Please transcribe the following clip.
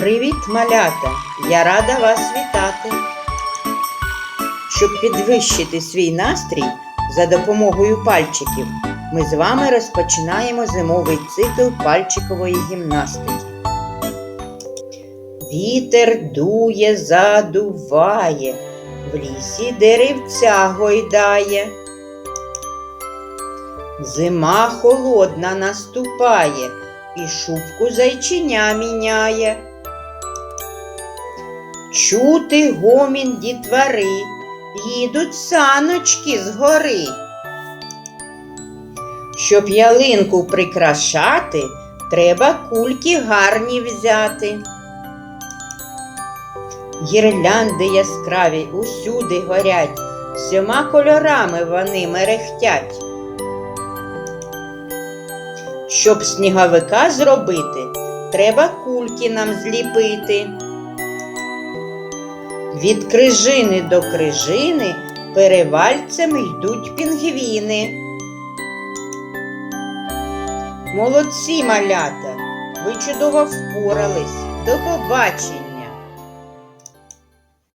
Привіт, малята! Я рада вас вітати. Щоб підвищити свій настрій за допомогою пальчиків, ми з вами розпочинаємо зимовий цикл пальчикової гімнастики. Вітер дує, задуває, в лісі деревця гойдає. Зима холодна наступає, і шубку зайчиня міняє. Чути гомін дітвари, їдуть саночки з гори. Щоб ялинку прикрашати, треба кульки гарні взяти. Гірлянди яскраві усюди горять, всіма кольорами вони мерехтять. Щоб сніговика зробити, треба кульки нам зліпити. Від крижини до крижини перевальцями йдуть пінгвіни. Молодці малята! Ви чудово впорались. До побачення!